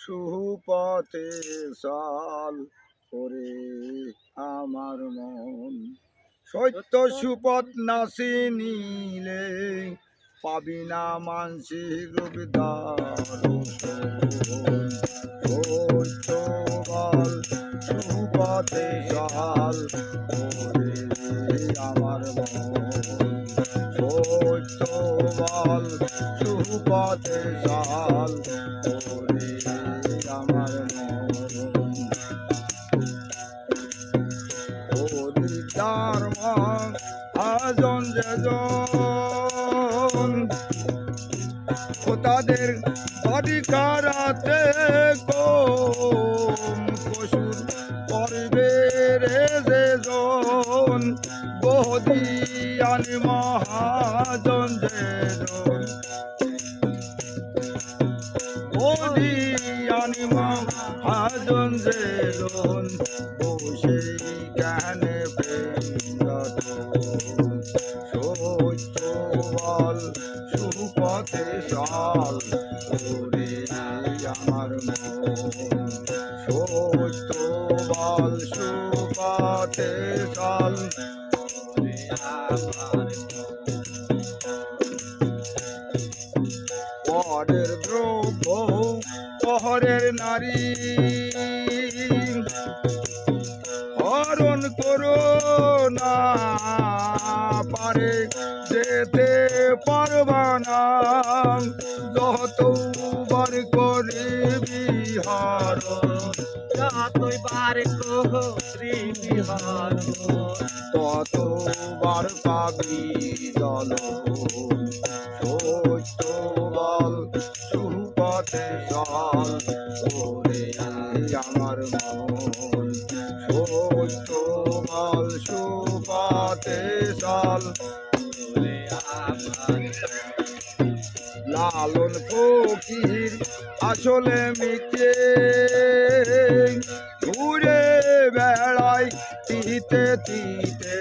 সুপথে সাল করে আমার মন। সত্য সুপথ নাসি নিলে পাবি না মানসি বল সুপথে সাল করে আমার মন। সত্য বল সুপথে সাল করে যেজন ও তাদের কারাতে কম পশুর করবে রে যেজন বহদিয়ান মহাজন যেজন বহদিয়ান মহাজন যেজন বসে সুপথে সাল। করে আমার মন। সত্য বল, সুপথে আমার পরের দ্রব্য পহরের নারী। হরণ করো না, পারে যেতে পারবা না যতবার করে বিহার। যতই বার করি বিহার, ততবার পাবি দল। সত্য বল সুপথে চল ওরে আমার মন। সুপথে আমার লালন ফকির আসলে মিকে ঘুরে বেড়াই তিতে তিতে।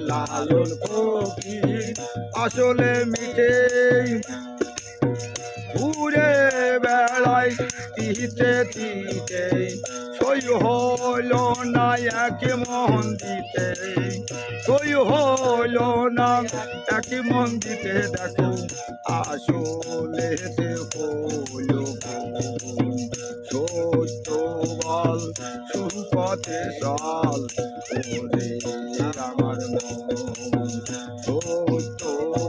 লালন ফকির আসলে মিটে। ঘুরে বেড়াই তিতে তিতে সই হল না এক মন দিতে। সই হল না এক মন দিতে, দেখো আসলে হল সত্য বল, সুপথে সাল আমার মন। সত্য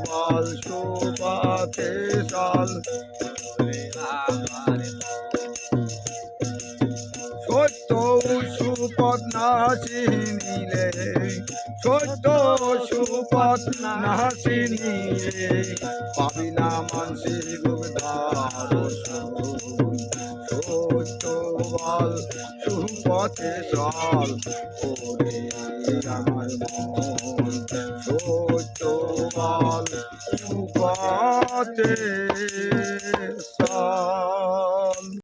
বল, সুপথে সাল আমার সুপথ না চিনিলে সত্য সুপথ না চিনিলে পাবি না মানসি সত্য বল সুপথে চল ওরে বল সুপথে